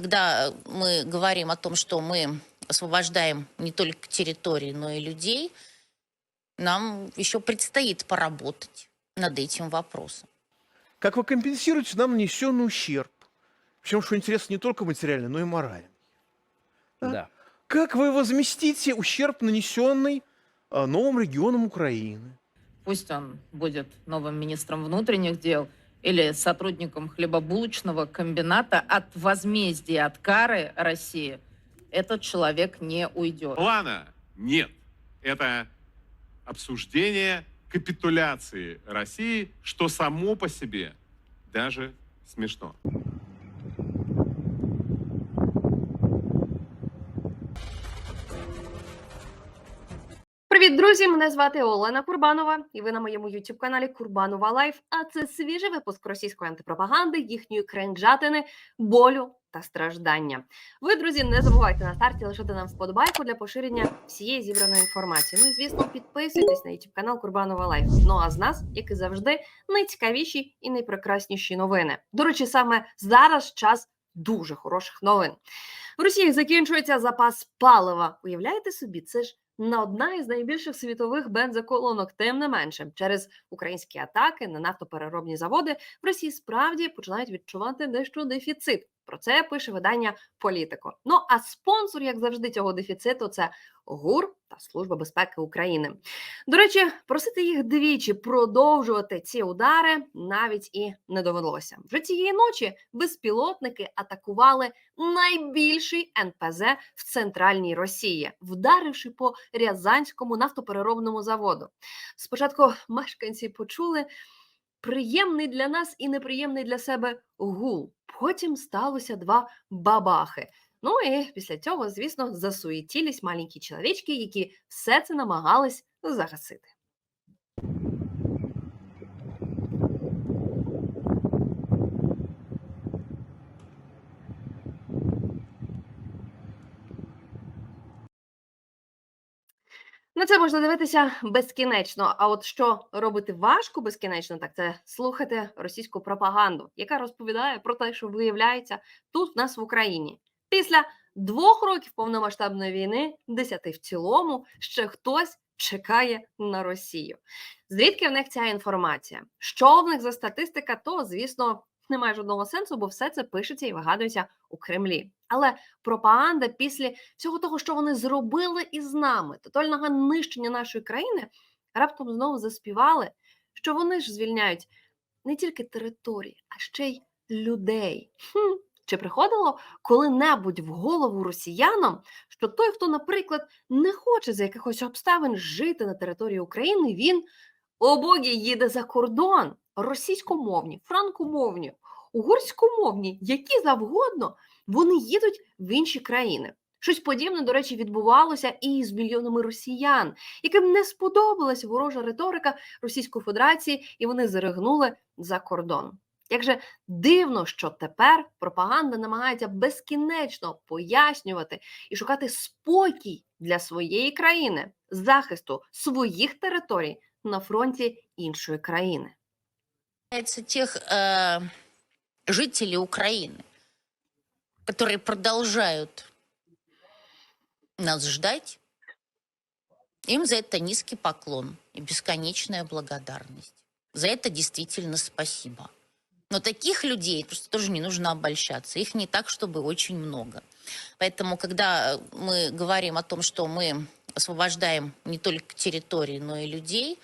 когда мы говорим о том, что мы освобождаем не только территории, но и людей, нам еще предстоит поработать над этим вопросом. Как вы компенсируете нам нанесенный ущерб? Причем, что интересно, не только материальный, но и моральный. Да. Да. Как вы возместите ущерб, нанесенный а, новым регионам Украины? Пусть он будет новым министром внутренних дел или сотрудником хлебобулочного комбината от возмездия, от кары России, этот человек не уйдет. Плана нет. Это обсуждение капитуляции России, что само по себе даже смешно. Привіт, друзі! Мене звати Олена Курбанова, і ви на моєму youtube каналі Курбанова Лайф. А це свіжий випуск російської антипропаганди, їхньої кренжатини, болю та страждання. Ви, друзі, не забувайте на старті лишити нам вподобайку для поширення всієї зібраної інформації. Ну і звісно, підписуйтесь на youtube канал Курбанова Лайф. Ну а з нас, як і завжди, найцікавіші і найпрекрасніші новини. До речі, саме зараз час дуже хороших новин. В Росії закінчується запас палива. Уявляєте собі, це ж на одна із найбільших світових бензоколонок. Тим не менше, через українські атаки на нафтопереробні заводи в Росії справді починають відчувати дещо дефіцит. Про це пише видання Політико. Ну а спонсор, як завжди, цього дефіциту це ГУР та Служба безпеки України. До речі, просити їх двічі продовжувати ці удари навіть і не довелося. Вже цієї ночі безпілотники атакували найбільший НПЗ в центральній Росії, вдаривши по Рязанському нафтопереробному заводу. Спочатку мешканці почули приємний для нас і неприємний для себе гул. Потім сталося два бабахи. Ну і після цього, звісно, засуєтілись маленькі чоловічки, які все це намагались загасити. На це можна дивитися безкінечно. А от що робити важко безкінечно, так це слухати російську пропаганду, яка розповідає про те, що виявляється тут в нас в Україні. Після двох років повномасштабної війни, десяти в цілому, ще хтось чекає на Росію. Звідки в них ця інформація? Що в них за статистика? То звісно немає жодного сенсу, бо все це пишеться і вигадується у Кремлі. Але пропаганда після всього того, що вони зробили із нами, тотального нищення нашої країни, раптом знову заспівали, що вони ж звільняють не тільки території, а ще й людей. Хм. Чи приходило коли-небудь в голову росіянам, що той, хто, наприклад, не хоче за якихось обставин жити на території України, він обогі їде за кордон, російськомовні, франкомовні, угорськомовні, які завгодно, вони їдуть в інші країни. Щось подібне, до речі, відбувалося і з мільйонами росіян, яким не сподобалася ворожа риторика Російської Федерації, і вони заригнули за кордон. Як же дивно, що тепер пропаганда намагається безкінечно пояснювати і шукати спокій для своєї країни, захисту своїх територій на фронті іншої країни. Касается тех э, жителей Украины, которые продолжают нас ждать, им за это низкий поклон и бесконечная благодарность. За это действительно спасибо. Но таких людей просто тоже не нужно обольщаться. Их не так, чтобы очень много. Поэтому, когда мы говорим о том, что мы освобождаем не только территории, но и людей,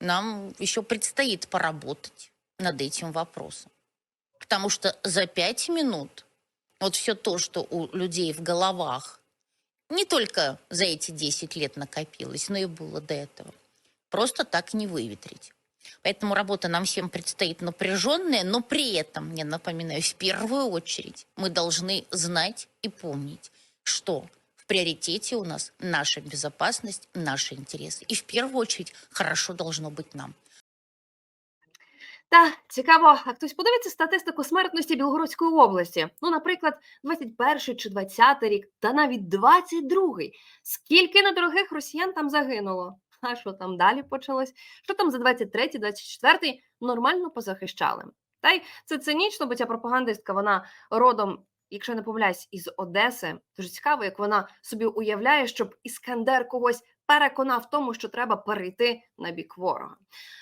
нам еще предстоит поработать над этим вопросом. Потому что за пять минут вот все то, что у людей в головах не только за эти 10 лет накопилось, но и было до этого, просто так не выветрить. Поэтому работа нам всем предстоит напряженная, но при этом, я напоминаю, в первую очередь мы должны знать и помнить, что в приоритете у нас наша безопасность, наши интересы. И в первую очередь хорошо должно быть нам. Та цікаво, а хтось подивиться статистику смертності Білгородської області. Ну, наприклад, 21 чи 20 рік, та навіть 22-й. Скільки недорогих росіян там загинуло? А що там далі почалось? Що там за 23-й, 24-й нормально позахищали? Та й це цинічно, бо ця пропагандистка вона родом якщо не помиляюсь, із Одеси. Дуже цікаво, як вона собі уявляє, щоб Іскандер когось переконав в тому, що треба перейти на бік ворога.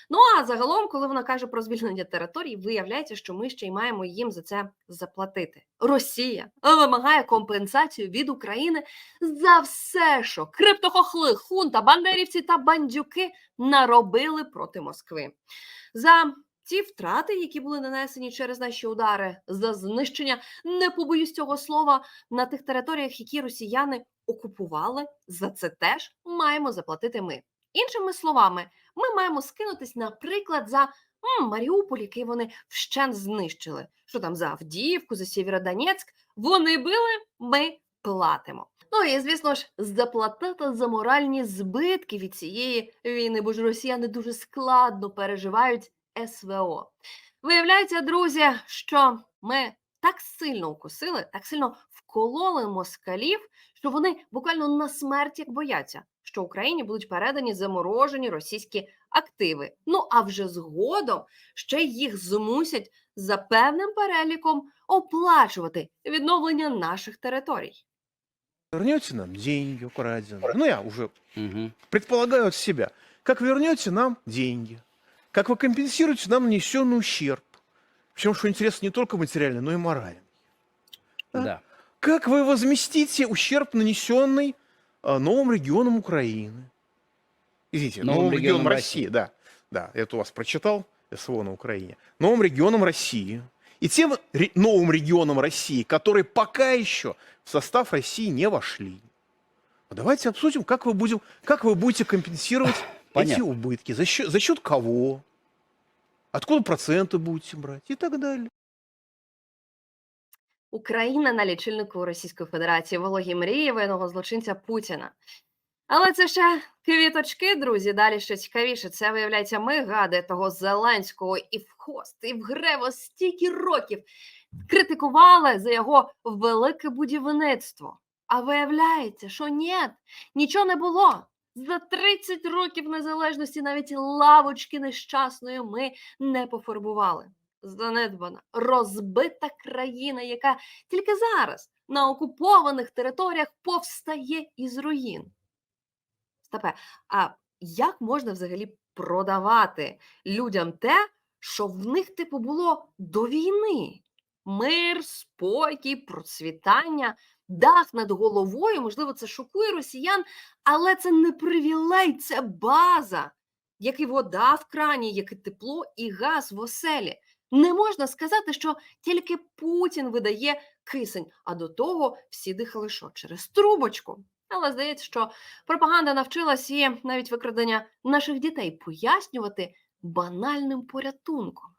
Ну а загалом, коли вона каже про звільнення територій, виявляється, що ми ще й маємо їм за це заплатити. Росія вимагає компенсацію від України за все, що криптохохли, хунта, бандерівці та бандюки наробили проти Москви. За ці втрати, які були нанесені через наші удари, за знищення, не побоюсь цього слова, на тих територіях, які росіяни окупували, за це теж маємо заплатити ми. Іншими словами, ми маємо скинутись, наприклад, за м, Маріуполь, який вони вщент знищили. Що там за Авдіївку, за Сєвєродонецьк? Вони били, ми платимо. Ну і звісно ж, заплатити за моральні збитки від цієї війни, бо ж росіяни дуже складно переживають СВО. Виявляється, друзі, що ми так сильно укусили, так сильно вкололи москалів, що вони буквально на смерть як бояться, що Україні будуть передані заморожені російські активи. Ну а вже згодом ще їх змусять за певним переліком оплачувати відновлення наших територій. Вернете нам деньги украденные. Ну, я уже Мгм. предполагаю от себя. Как вернете нам деньги? Как вы компенсируете нам нанесенный ущерб? Причем, что интересно, не только материальный, но и моральный. Да. Да. Как вы возместите ущерб, нанесенный а, новым регионам Украины? Извините, Новым новым, регионам регионам России, да. Да, это у вас прочитал, СВО на Украине. Новым регионам России. И тем ре- новым регионам России, которые пока еще в состав России не вошли. Давайте обсудим, как вы, будем, как вы будете компенсировать эти Понятно. убытки, за счет, за счет кого, откуда проценты будете брать и так далее. Україна на лічильнику Російської Федерації вологі мрії воєнного злочинця Путіна. Але це ще квіточки, друзі. Далі ще цікавіше. Це виявляється, ми гади того Зеленського і в хост, і в грево стільки років критикували за його велике будівництво. А виявляється, що ні, нічого не було. За 30 років незалежності навіть лавочки нещасної ми не пофарбували. Занедбана, розбита країна, яка тільки зараз на окупованих територіях повстає із руїн. Стапе, а як можна взагалі продавати людям те, що в них типу було до війни? Мир, спокій, процвітання, дах над головою, можливо, це шокує росіян, але це не привілей, це база, як і вода в крані, як і тепло і газ в оселі. Не можна сказати, що тільки Путін видає кисень, а до того всі дихали що через трубочку. Але здається, що пропаганда навчилась і навіть викрадення наших дітей пояснювати банальним порятунком.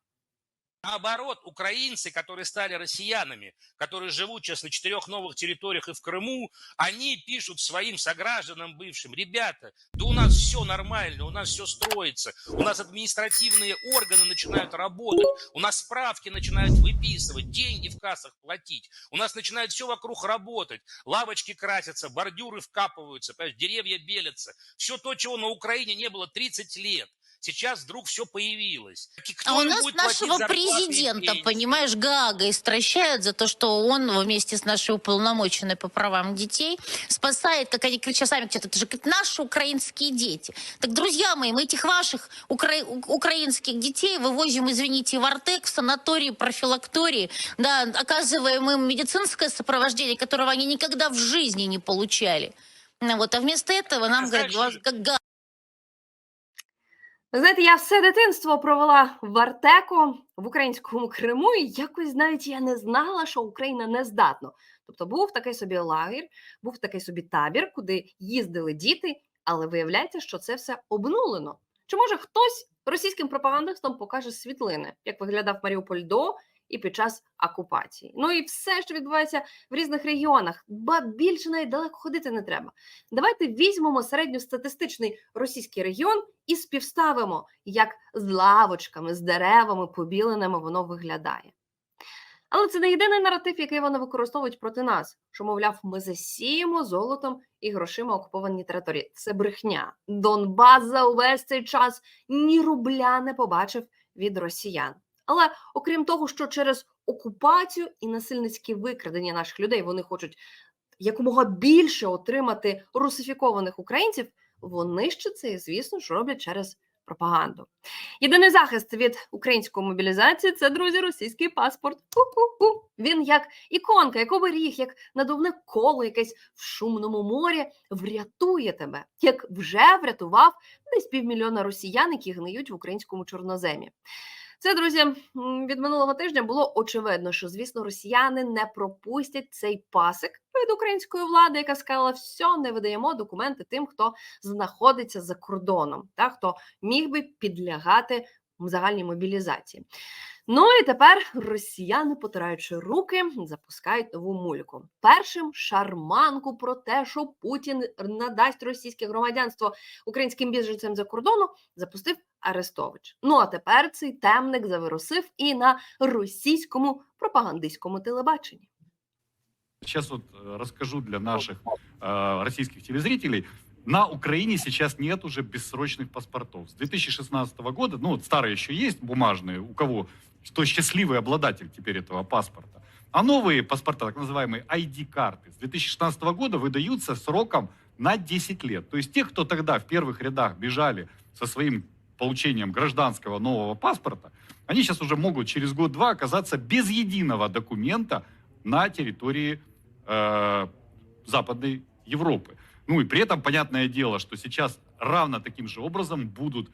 Наоборот, украинцы, которые стали россиянами, которые живут сейчас на четырех новых территориях и в Крыму, они пишут своим согражданам бывшим, ребята, да у нас все нормально, у нас все строится, у нас административные органы начинают работать, у нас справки начинают выписывать, деньги в кассах платить, у нас начинает все вокруг работать, лавочки красятся, бордюры вкапываются, деревья белятся, все то, чего на Украине не было 30 лет. Сейчас вдруг все появилось. Кто А у нас нашего президента, понимаешь, Гага истращают за то, что он вместе с нашей уполномоченной по правам детей спасает, как они кричат сами, кричат, это же как наши украинские дети. Так, друзья мои, мы этих ваших укра- украинских детей вывозим, извините, в Артек, в санатории, профилактории, да, оказываем им медицинское сопровождение, которого они никогда в жизни не получали. Вот, а вместо этого нам говорят, «Вас как Ви знаєте, я все дитинство провела в Артеку в українському Криму, і якось навіть я не знала, що Україна не здатна. Тобто був такий собі лагер, був такий собі табір, куди їздили діти, але виявляється, що це все обнулено. Чи може хтось російським пропагандистам покаже світлини, як виглядав Маріуполь до і під час окупації? Ну і все, що відбувається в різних регіонах, ба більше навіть далеко ходити не треба. Давайте візьмемо середньостатистичний російський регіон і співставимо, як з лавочками, з деревами, побіленими воно виглядає. Але це не єдиний наратив, який вони використовують проти нас, що, мовляв, ми засіємо золотом і грошима окуповані території. Це брехня. Донбас за увесь цей час ні рубля не побачив від росіян. Але окрім того, що через окупацію і насильницьке викрадення наших людей. Вони хочуть якомога більше отримати русифікованих українців. Вони ще це, звісно ж, роблять через пропаганду. Єдиний захист від української мобілізації це друзі, російський паспорт. Ку-ку-ку. Він як іконка, як оберіг, як надувне коло, якесь в шумному морі врятує тебе, як вже врятував десь півмільйона росіян, які гниють в українському чорноземі. Це, друзі, від минулого тижня було очевидно, що, звісно, росіяни не пропустять цей пасик від української влади, яка сказала, все, не видаємо документи тим, хто знаходиться за кордоном, та хто міг би підлягати загальній мобілізації. Ну і тепер росіяни, потираючи руки, запускають нову мульку. Першим шарманку про те, що Путін надасть російське громадянство українським біженцям за кордону, запустив Арестович. Ну а тепер цей темник завирусив і на російському пропагандистському телебаченні. Сейчас вот э, расскажу для наших э, российских телезрителей. На Украине сейчас нет уже бессрочных паспортов. С 2016 года, ну вот старые еще есть бумажные, у кого, кто счастливый обладатель теперь этого паспорта. А новые паспорта, так называемые ID-карты, с 2016 года выдаются сроком на 10 лет. То есть те, кто тогда в первых рядах бежали со своим получением гражданского нового паспорта, они сейчас уже могут через год-два оказаться без единого документа на территории э, Западной Европы. Ну и при этом, понятное дело, что сейчас равно таким же образом будут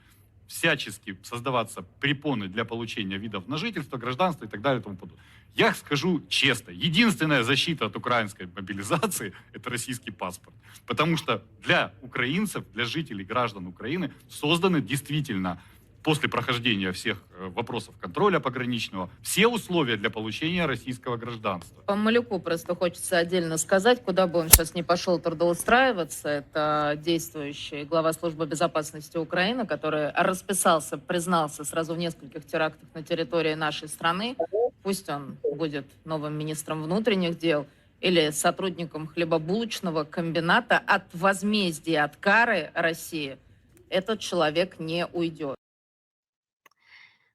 всячески создаваться препоны для получения видов на жительство, гражданства и так далее и тому подобное. Я скажу честно, единственная защита от украинской мобилизации – это российский паспорт. Потому что для украинцев, для жителей, граждан Украины созданы действительно после прохождения всех э, вопросов контроля пограничного все условия для получения российского гражданства. По Малюку просто хочется отдельно сказать, куда бы он сейчас не пошел трудоустраиваться. Это действующий глава службы безопасности Украины, который расписался, признался сразу в нескольких терактах на территории нашей страны. Пусть он будет новым министром внутренних дел или сотрудником хлебобулочного комбината от возмездия, от кары России, этот человек не уйдет.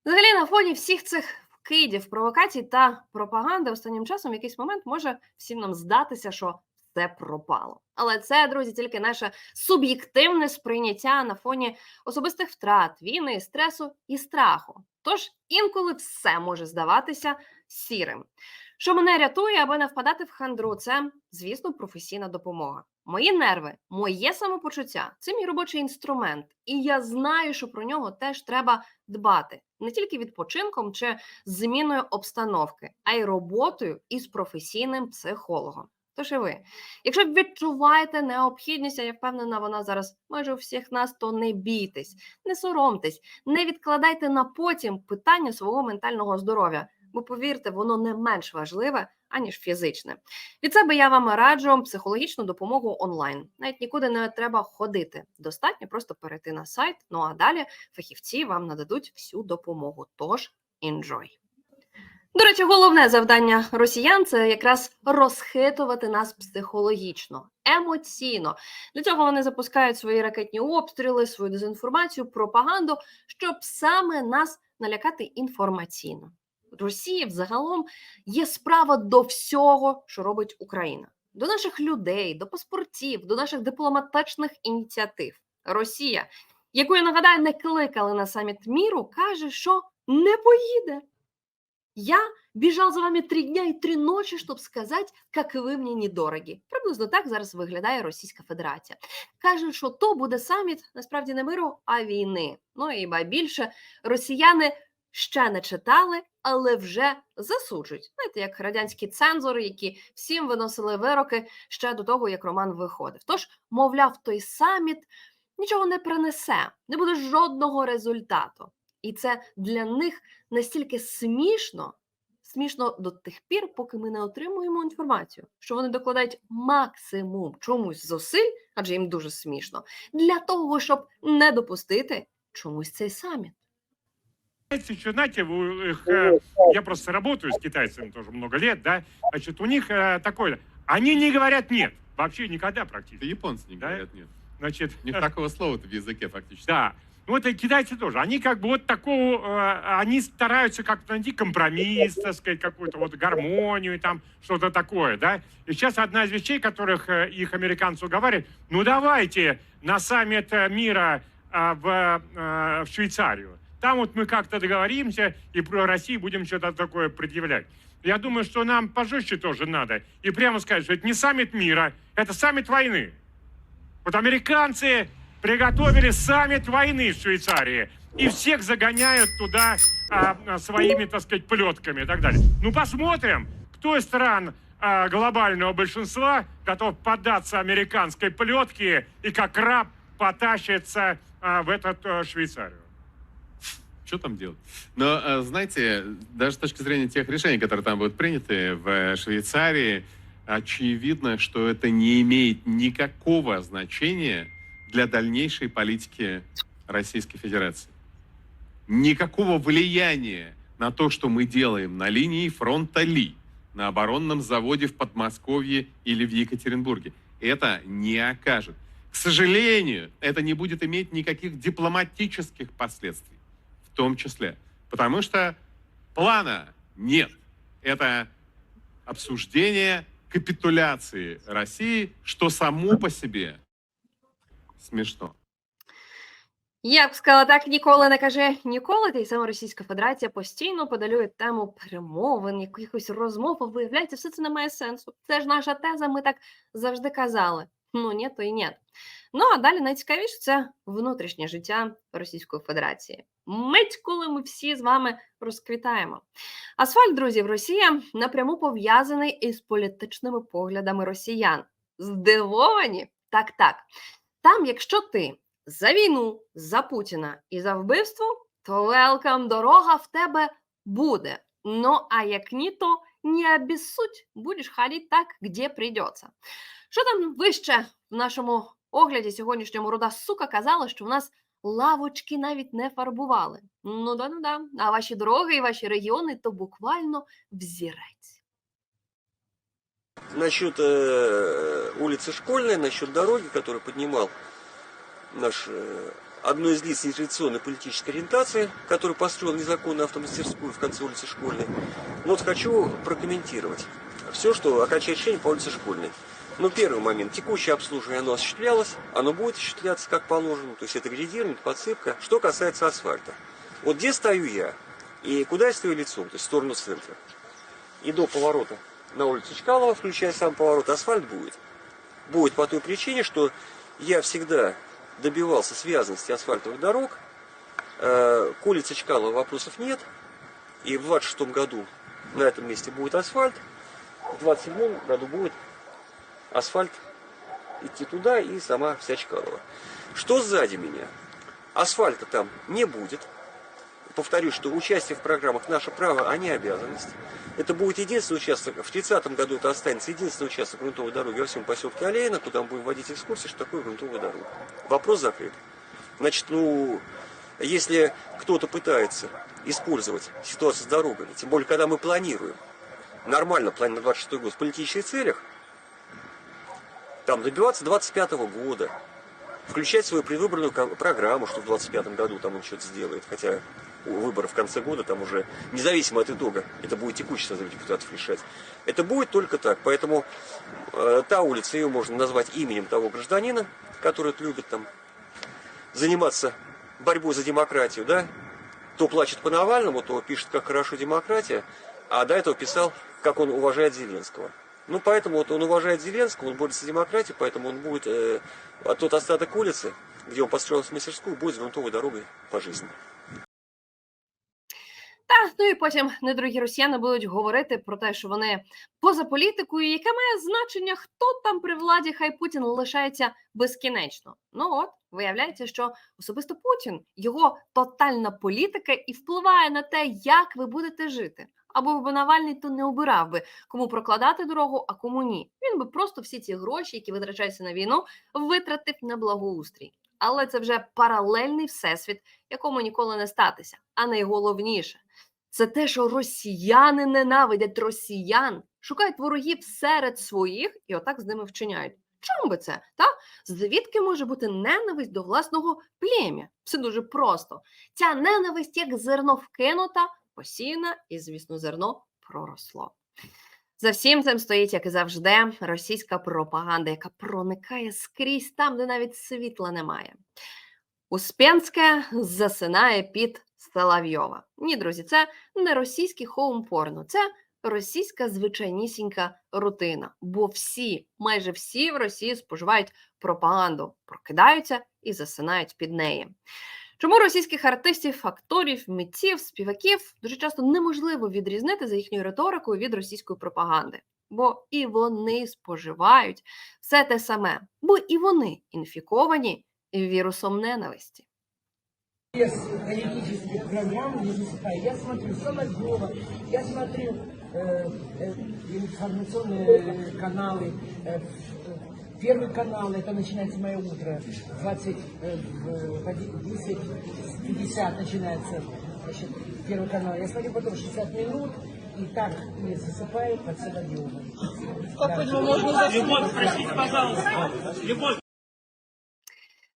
Взагалі, на фоні всіх цих вкидів, провокацій та пропаганди останнім часом в якийсь момент може всім нам здатися, що все пропало. Але це, друзі, тільки наше суб'єктивне сприйняття на фоні особистих втрат, війни, стресу і страху. Тож інколи все може здаватися сірим. Що мене рятує, аби не впадати в хандру, це, звісно, професійна допомога. Мої нерви, моє самопочуття це мій робочий інструмент, і я знаю, що про нього теж треба дбати не тільки відпочинком чи зміною обстановки, а й роботою із професійним психологом. Тож і ви, якщо відчуваєте необхідність, а я впевнена, вона зараз майже у всіх нас, то не бійтесь, не соромтесь, не відкладайте на потім питання свого ментального здоров'я, бо повірте, воно не менш важливе, аніж фізичне. Від себе я вам раджу психологічну допомогу онлайн. Навіть нікуди не треба ходити. Достатньо просто перейти на сайт. Ну а далі фахівці вам нададуть всю допомогу. Тож enjoy! До речі, головне завдання росіян це якраз розхитувати нас психологічно, емоційно. Для цього вони запускають свої ракетні обстріли, свою дезінформацію, пропаганду, щоб саме нас налякати інформаційно. Росії взагалом є справа до всього, що робить Україна, до наших людей, до паспортів, до наших дипломатичних ініціатив. Росія, яку я нагадаю, не кликали на саміт міру, каже, що не поїде. Я бежал за вами три дня і три ночі, щоб сказати, як ви мені недорогі. Приблизно так зараз виглядає Російська Федерація. Каже, що то буде саміт насправді не миру, а війни. Ну і ба більше росіяни ще не читали, але вже засуджують. Знаєте, як радянські цензори, які всім виносили вироки ще до того, як роман виходив. Тож, мовляв, той саміт нічого не принесе, не буде жодного результату. І це для них настільки смішно, смішно до тих пір, поки ми не отримуємо інформацію, що вони докладають максимум чомусь зусиль, адже їм дуже смішно, для того, щоб не допустити чомусь цей саміт. Знаете, что, знаете, у их, э, я просто работаю с китайцами тоже много лет, да, значит, у них э, такое, они не говорят нет, вообще никогда Это практически, японцы не Да? говорят нет. значит, Нет такого слова-то в языке фактически. да, Ну, вот и китайцы тоже. Они как бы вот такого, э, они стараются как-то найти компромисс, так сказать, какую-то вот гармонию, там что-то такое, да. И сейчас одна из вещей, которых э, их американцы уговаривают, ну давайте на саммит мира а, в, э, в Швейцарию. Там вот мы как-то договоримся и про Россию будем что-то такое предъявлять. Я думаю, что нам пожестче тоже надо. И прямо сказать, что это не саммит мира, это саммит войны. Вот американцы приготовили саммит войны в Швейцарии. И всех загоняют туда а, а, своими, так сказать, плетками и так далее. Ну, посмотрим, кто из стран а, глобального большинства готов поддаться американской плетке и как раб потащится а, в этот а, Швейцарию. Что там делать? Но, э, знаете, даже с точки зрения тех решений, которые там будут приняты в Швейцарии, очевидно, что это не имеет никакого значения для дальнейшей политики Российской Федерации. Никакого влияния на то, что мы делаем на линии фронта Ли, на оборонном заводе в Подмосковье или в Екатеринбурге, это не окажет. К сожалению, это не будет иметь никаких дипломатических последствий в том числе. Потому что плана нет. Это обсуждение капитуляции России, что само по себе смешно. Я б сказала, так ніколи не каже ніколи. Та й сама Російська Федерація постійно подалює тему перемовин, якихось розмов. Виявляється, все це не має сенсу. Це ж наша теза, ми так завжди казали. Ну, ні, то і ні. Ну а далі найцікавіше це внутрішнє життя Російської Федерації. Мить, коли ми всі з вами розквітаємо. Асфальт, друзів, Росія напряму пов'язаний із політичними поглядами росіян. Здивовані? Так, так. Там, якщо ти за війну, за Путіна і за вбивство, то велкам дорога в тебе буде. Ну а як ні, то не обіссудь, будеш ходити так, де прийдеться. Що там вище в нашому огляді сьогоднішньому руда сука казала, що в нас лавочки навіть не фарбували. Ну да, ну да. А ваші дороги і ваші регіони то буквально взірець. Насчет э, улицы Школьной, насчет дороги, которую поднимал наш э, одно из лиц нетрадиционной политической ориентации, который построил незаконную автомастерскую в конце улицы Школьной. Ну вот хочу прокомментировать все, что окончательное решение по улице Школьной. Ну, первый момент. Текущее обслуживание, оно осуществлялось, оно будет осуществляться как положено, то есть это градирование, подсыпка. Что касается асфальта. Вот где стою я и куда я стою лицом, то есть в сторону центра. И до поворота на улицу Чкалова, включая сам поворот, асфальт будет. Будет по той причине, что я всегда добивался связанности асфальтовых дорог. Э, К Чкалова вопросов нет. И в 26 году на этом месте будет асфальт. В 27 году будет асфальт идти туда и сама вся Чкалова. Что сзади меня? Асфальта там не будет. Повторюсь, что участие в программах «Наше право», а не обязанность. Это будет единственный участок, в 30 году это останется единственный участок грунтовой дороги во всем поселке Олейна, куда мы будем вводить экскурсии, что такое грунтовая дорога. Вопрос закрыт. Значит, ну, если кто-то пытается использовать ситуацию с дорогами, тем более, когда мы планируем, нормально планируем на 26 год в политических целях, там добиваться 25 года, включать свою предвыборную программу, что в 25 году там он что-то сделает, хотя у выборов в конце года там уже, независимо от итога, это будет текущий созыв депутатов решать. Это будет только так, поэтому э, та улица, ее можно назвать именем того гражданина, который любит там заниматься борьбой за демократию, да, то плачет по Навальному, то пишет, как хорошо демократия, а до этого писал, как он уважает Зеленского. Ну, поэтому вот он уважает Зеленского, он борется за демократию, поэтому он будет, э, а тот остаток улицы, где он построил мастерскую, будет грунтовой дорогой по жизни. Та ну і потім недорогі росіяни будуть говорити про те, що вони поза політикою, яке має значення, хто там при владі, хай Путін лишається безкінечно. Ну от виявляється, що особисто Путін його тотальна політика і впливає на те, як ви будете жити. Або б Навальний то не обирав би, кому прокладати дорогу, а кому ні. Він би просто всі ці гроші, які витрачаються на війну, витратив на благоустрій. Але це вже паралельний всесвіт, якому ніколи не статися. А найголовніше це те, що росіяни ненавидять росіян, шукають ворогів серед своїх і отак з ними вчиняють. чому би це? Та звідки може бути ненависть до власного плем'я? Все дуже просто. Ця ненависть, як зерно вкинута, посіяна, і, звісно, зерно проросло. За всім цим стоїть, як і завжди, російська пропаганда, яка проникає скрізь там, де навіть світла немає. Успенське засинає під Соловйова. Ні, друзі, це не російський хоум-порно, це російська звичайнісінька рутина. Бо всі, майже всі в Росії споживають пропаганду, прокидаються і засинають під неї. Чому російських артистів, акторів, митців, співаків дуже часто неможливо відрізнити за їхньою риторикою від російської пропаганди? Бо і вони споживають все те саме, бо і вони інфіковані вірусом ненависті. без политических программ не засыпаю. Я смотрю Соловьева, я смотрю э, э, информационные каналы, э, в- Первый канал, это начинается мое утро, 20, э, в 10.50 начинается значит, Первый канал. Я смотрю потом 60 минут, и так и засыпаю под Соловьевым. Да.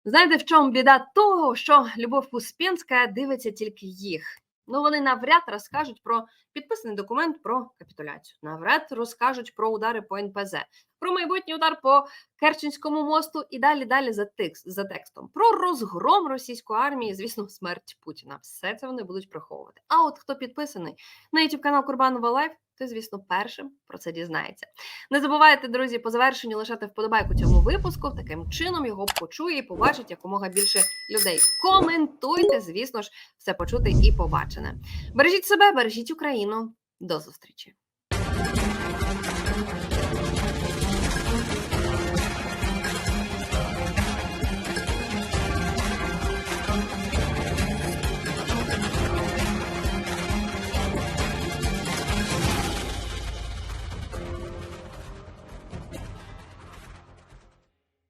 Знаєте, в чому біда того, що Любов Успенська дивиться тільки їх? Ну, вони навряд розкажуть про підписаний документ про капітуляцію, навряд розкажуть про удари по НПЗ, про майбутній удар по Керченському мосту і далі далі за текст за текстом. Про розгром російської армії, звісно, смерть Путіна. Все це вони будуть приховувати. А от хто підписаний на youtube канал Курбанова Лайф, той, звісно, першим про це дізнається. Не забувайте, друзі, по завершенню лишати вподобайку цьому випуску. Таким чином його почує і побачить якомога більше людей. Коментуйте, звісно ж, все почути і побачене. Бережіть себе, бережіть Україну. До зустрічі.